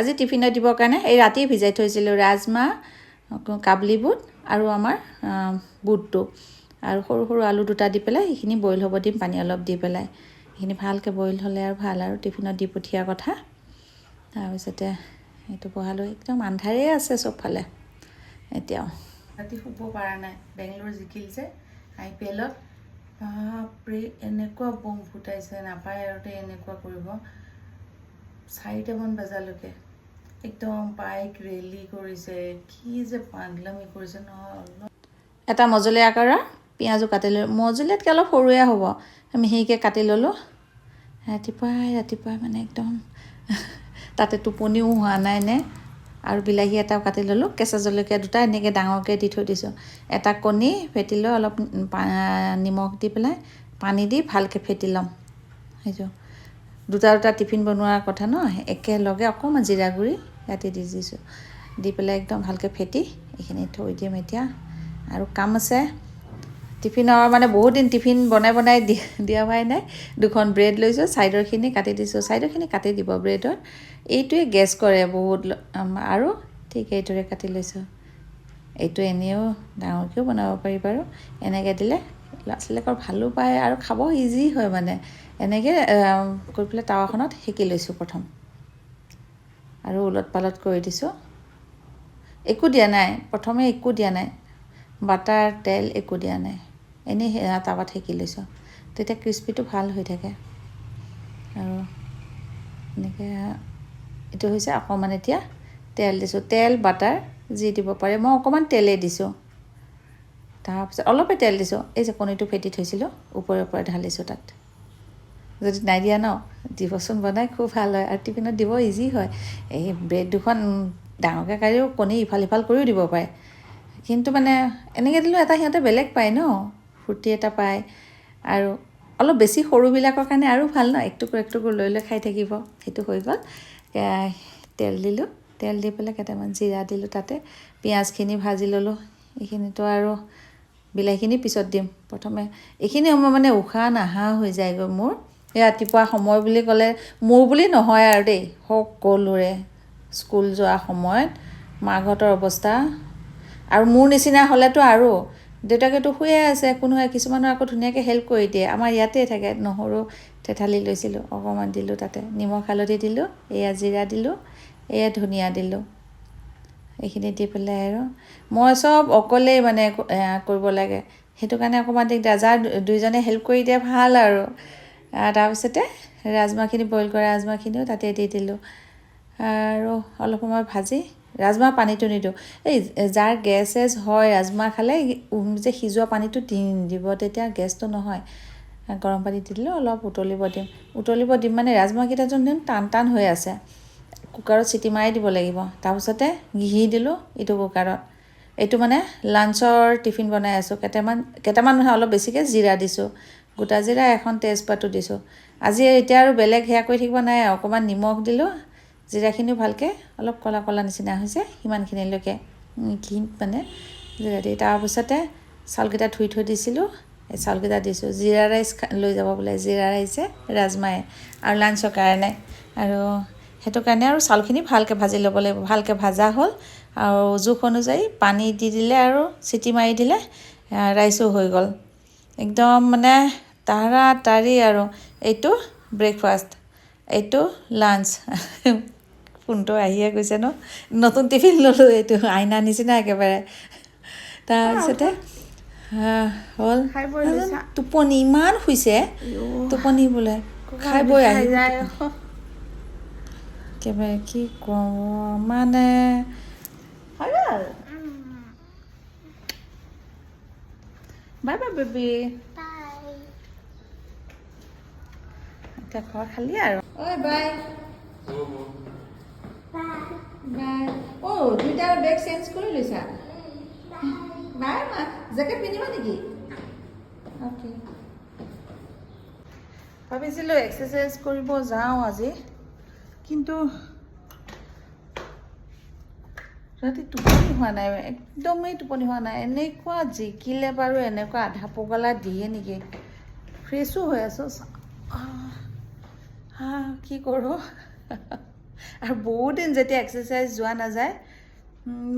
আজি টিফিনত দিবৰ কাৰণে এই ৰাতি ভিজাই থৈছিলোঁ ৰাজমাহ কাবলি বুট আৰু আমাৰ বুটটো। আৰু সৰু সৰু আলু দুটা দি পেলাই সেইখিনি বইল হ'ব দিম পানী অলপ দি পেলাই। সেইখিনি ভালকৈ বইল হ'লে আৰু ভাল আৰু টিফিনত দি পঠিওৱাৰ কথা। তাৰপিছতে এইটো বহালোঁ একদম আন্ধাৰেই আছে চবফালে। এতিয়াও। ৰাতি শুব পৰা নাই বেংগলোৰ জিকিল যে আই পি এলত। বাপৰে এনেকুৱা বম ফুটাইছে নাপায় আৰু এনেকুৱা কৰিব। চাৰিটামান বজালৈকে। একদম বাইক ৰেলী কৰিছে কি যে পাগলামি কৰিছে নহয় এটা মজলীয়া আকাৰৰ পিঁয়াজো কাটি ল'লোঁ। মজলীয়াতকৈ অলপ সৰুৱে হ'ব। মিহিকৈ কাটি ল'লোঁ। ৰাতিপুৱাই ৰাতিপুৱাই মানে একদম তাতে টোপনিও হোৱা নাই নে? আৰু বিলাহী এটাও কাটি ল'লোঁ। কেঁচা জলকীয়া দুটা এনেকৈ ডাঙৰকৈ দি থৈ দিছোঁ। এটা কণী ফেটি লৈ অলপ নিমখ দি পেলাই পানী দি ভালকৈ ফেটি ল'ম। সেইটো। দুটা দুটা টিফিন বনোৱাৰ কথা ন? একেলগে অকণমান জিৰা গুড়ি ৰাতি দি দিছোঁ। দি পেলাই একদম ভালকৈ ফেটি এইখিনি থৈ দিম এতিয়া। আৰু কাম আছে। টিফিনৰ মানে বহুত দিন টিফিন বনাই বনাই দি দিয়া হোৱাই নাই। দুখন ব্ৰেড লৈছোঁ ছাইডৰখিনি কাটি দিছোঁ। ছাইডৰখিনি কাটি দিব ব্ৰেডৰ এইটোৱে গেছ কৰে বহুত আৰু ঠিক এইদৰে কাটি লৈছোঁ। এইটো এনেও ডাঙৰকৈও বনাব পাৰি বাৰু। এনেকৈ দিলে ল'ৰা ছোৱালীবিলাকৰ ভালো পায় আৰু খাব ইজি হয় মানে। এনেকৈ কৰি পেলাই টাৱাখনত সেকি লৈছোঁ প্ৰথম। আৰু ওলট পালট কৰি দিছোঁ। একো দিয়া নাই। প্ৰথমে একো দিয়া নাই। বাটাৰ তেল একো দিয়া নাই। এনেই সেয়া টাৱাত সেকি লৈছোঁ। তেতিয়া ক্ৰিস্পিটো ভাল হৈ থাকে। আৰু এনেকৈ এইটো হৈছে অকণমান এতিয়া তেল দিছোঁ। তেল বাটাৰ যি দিব পাৰে। মই অকণমান তেলেই দিছোঁ। তাৰপিছত অলপে তেল দিছোঁ। এই যে কণীটো ফেটি থৈছিলোঁ ওপৰে ওপৰে ঢালিছোঁ তাত। যদি নাই দিয়া ন দিবচোন বনাই খুব ভাল হয়। আৰু টিফিনত দিব ইজি হয়। এই ব্ৰেড দুখন ডাঙৰকৈ কাঢ়িও কণী ইফাল সিফাল কৰিও দিব পাৰে। কিন্তু মানে এনেকৈ দিলেও এটা সিহঁতে বেলেগ পায় ন ফূৰ্তি এটা পায়। আৰু অলপ বেছি সৰুবিলাকৰ কাৰণে আৰু ভাল ন একটুকুৰ একটুকুৰ লৈ লৈ খাই থাকিব। সেইটো হৈ গ'ল। তেল দিলোঁ। তেল দি পেলাই কেইটামান জিৰা দিলোঁ তাতে। পিঁয়াজখিনি ভাজি ল'লোঁ। এইখিনিতো আৰু বিলাহীখিনি পিছত দিম। প্ৰথমে এইখিনি সময় মানে উশাহ নাহা হৈ যায়গৈ মোৰ। ৰাতিপুৱা সময় বুলি ক'লে মোৰ বুলি নহয় আৰু দেই সকলোৰে স্কুল যোৱা সময়ত মাকহঁতৰ অৱস্থা। আৰু মোৰ নিচিনা হ'লেতো আৰু দেউতাকেতো শুয়ে আছে কোনো কিছুমানৰ আকৌ ধুনীয়াকৈ হেল্প কৰি দিয়ে। আমাৰ ইয়াতে থাকে নহৰু থেঠালি লৈছিলোঁ অকণমান দিলোঁ তাতে নিমখ হালধি দিলোঁ এয়া জিৰা দিলোঁ এয়া ধনিয়া দিলোঁ এইখিনি দি পেলাই আৰু মই চব অকলেই মানে কৰিব লাগে। সেইটো কাৰণে অকণমান দিগদাৰ যাৰ দুইজনে হেল্প কৰি দিয়ে ভাল আৰু। তাৰপিছতে ৰাজমাহখিনি বইল কৰা ৰাজমাহখিনিও তাতে দি দিলোঁ। আৰু অলপ সময় ভাজি ৰাজমাহ পানীটো নিদিওঁ। এই, যাৰ গেছ চেছ হয়, ৰাজমাহ খালে যে সিজোৱা পানীটো দি নিদিব, তেতিয়া গেছটো নহয়। গৰম পানী দি দিলোঁ, অলপ উতলিব দিম। উতলিব দিম মানে ৰাজমাহকেইটা যোন টান টান হৈ আছে। কুকাৰত চিটি মাৰি দিব লাগিব। তাৰপিছতে ঘি দিলোঁ ইটো কুকাৰত। এইটো মানে লাঞ্চৰ টিফিন বনাই আছোঁ। কেইটামান কেইটামান নহয়, অলপ বেছিকৈ জিৰা দিছোঁ। গোটা জিৰা এখন তেজপাতো দিছোঁ। আজি এতিয়া আৰু বেলেগ সেয়া কৰি থাকিব নাই অকণমান নিমখ দিলোঁ জিৰাখিনিও ভালকৈ অলপ ক'লা ক'লা নিচিনা হৈছে সিমানখিনিলৈকে। উম, ঘি মানে জিৰা দি। তাৰপিছতে চাউলকেইটা ধুই থৈ দিছিলোঁ এই চাউলকেইটা দিছোঁ। জিৰা ৰাইচ লৈ যাব বোলে জিৰা ৰাইচে ৰাজমাহে আৰু লাঞ্চৰ কাৰণে। আৰু সেইটো কাৰণে আৰু চাউলখিনি ভালকৈ ভাজি ল'ব লাগিব। ভালকৈ ভাজা হ'ল। আৰু জোখ অনুযায়ী পানী দি দিলে আৰু চিটি মাৰি দিলে ৰাইচো হৈ গ'ল। একদম মানে তাড়াতাড়ি আৰু এইটো ব্ৰেকফাষ্ট এইটো লাঞ্চ ফোনটো আহিয়ে গৈছে ন? নতুন টিফিন ল'লোঁ এইটো আইনা নিচিনা একেবাৰে। তাৰপিছতে হ'ল? টোপনি ইমান শুইছে। টোপনি বোলে খাই বৈ আহি একেবাৰে কি কওঁ মানে। Bye bye baby. এতিয়া ঘৰ খালি আৰু। ঐ বাই। ভাবিছিলোঁ এক্সাৰচাইজ কৰিব যাওঁ আজি কিন্তু ৰাতি টোপনি হোৱা নাই একদমেই টোপনি হোৱা নাই। এনেকুৱা জিকিলে বাৰু এনেকুৱা আধা পগলা দিয়ে নেকি? ফ্ৰেছো হৈ আছোঁ কি কৰোঁ? আৰু বহুত দিন যেতিয়া এক্সাৰচাইজ যোৱা নাযায়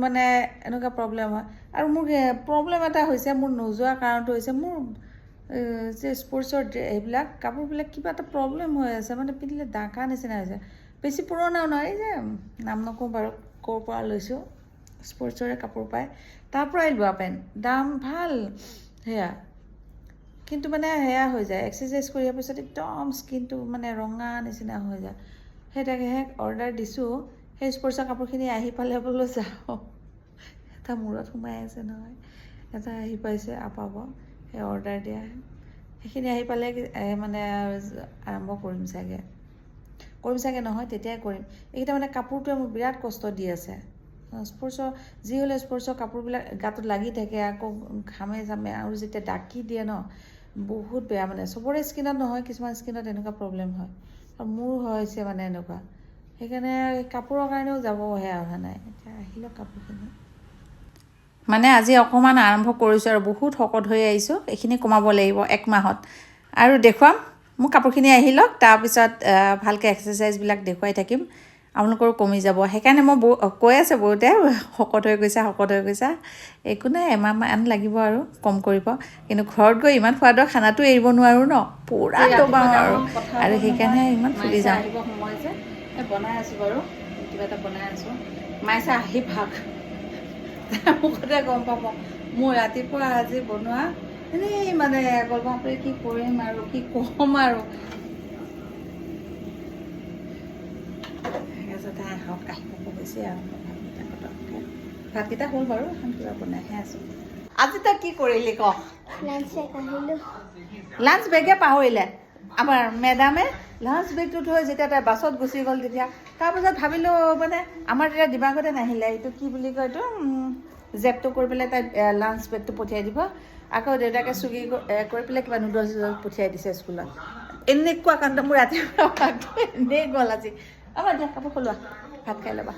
মানে এনেকুৱা প্ৰব্লেম হয়। আৰু মোৰ প্ৰব্লেম এটা হৈছে, মোৰ নোযোৱা কাৰণটো হৈছে, মোৰ যে স্পৰ্টছৰ এইবিলাক, কাপোৰবিলাক কিবা এটা প্ৰব্লেম হৈ আছে মানে পিন্ধিলে ডাকা নিচিনা হৈছে। বেছি পুৰণাও নহয়, এই যে নাম নকওঁ বাৰু, ক'ৰ পৰা লৈছোঁ স্পৰ্টছৰে কাপোৰ পায় তাৰ পৰাই লোৱা পেণ্ট, দাম ভালো, সেয়া। কিন্তু মানে সেয়া হৈ যায় এক্সাৰচাইজ কৰাৰ পিছত একদম স্কিনটো মানে ৰঙা নিচিনা হৈ যায়। সেই তাকেহে অৰ্ডাৰ দিছোঁ, সেই স্পৰ্টছৰ কাপোৰখিনি আহি পালে বোলো যাওঁ। এটা মূৰত সোমাই আছে নহয়, এটা আহি পাইছে আপাব, সেই অৰ্ডাৰ দিয়া। সেইখিনি আহি পালে মানে আৰম্ভ কৰিম চাগে। কৰিম চাগে নহয়, তেতিয়াই কৰিম। এইকেইটা মানে কাপোৰটোৱে মোক বিৰাট কষ্ট দি আছে। স্পৰ্টছৰ যি হ'লে স্পৰ্টছৰ কাপোৰবিলাক গাটোত লাগি থাকে, আকৌ ঘামে জামে আৰু যেতিয়া ডাকি দিয়ে ন বহুত বেয়া মানে। চবৰে স্কিনত নহয় কিছুমান স্কিনত এনেকুৱা প্ৰব্লেম হয়। আৰু মোৰ হৈছে মানে এনেকুৱা। সেইকাৰণে কাপোৰৰ কাৰণেও যাব সেয়া অহা নাই। এতিয়া আহিলে কাপোৰখিনি। মানে আজি অকণমান আৰম্ভ কৰিছোঁ আৰু বহুত শকত হৈ আহিছোঁ। এইখিনি কমাব লাগিব এক মাহত। আৰু দেখুৱাম মোৰ কাপোৰখিনি আহি লওক। তাৰপিছত ভালকৈ এক্সাৰচাইজবিলাক দেখুৱাই থাকিম। আপোনালোকৰো কমি যাব। সেইকাৰণে মই কৈ আছে বহুতে শকত হৈ গৈছা শকত হৈ গৈছা। একো নাই এমাহমান লাগিব আৰু কম কৰিব। কিন্তু ঘৰত গৈ ইমান সোৱাদৰ খানাটো এৰিব নোৱাৰোঁ ন? পূৰা দবাওঁ আৰু। আৰু সেইকাৰণে ইমান ফুলি যাওঁ। বনাই আছোঁ বাৰু কিবা এটা বনাই আছোঁ। মাইছে আহি ভাগ। মুখতে গম পাব। মোৰ ৰাতিপুৱা আজি বনোৱা এনেই মানে গল্পাপৰি কি কৰিম আৰু কি ক'ম আৰু। ভাতকেইটা পটককৈ ভাতকেইটা হ'ল বাৰু কিবা বনাইহে আছোঁ। আজি তই কি কৰিলি ক? লাঞ্চ বেগে পাহৰিলে। আমাৰ মেডামে লাঞ্চ বেগটো থৈ যেতিয়া তাই বাছত গুচি গ'ল তেতিয়া তাৰপিছত ভাবিলোঁ মানে আমাৰ তেতিয়া দিমাগতে নাহিলে এইটো কি বুলি কয় এইটো জেপটো কৰি পেলাই তাই লাঞ্চ বেগটো পঠিয়াই দিব। আকৌ দেউতাকে চুগি কৰি পেলাই কিবা নুডলছ চুডলছ পঠিয়াই দিছে স্কুলত। এনেকুৱা কাণ্ড মোৰ ৰাতিপুৱা এনেই গ'ল আজি। আমাৰ দিয়া কাপোৰ খলোৱা ভাত খাই ল'বা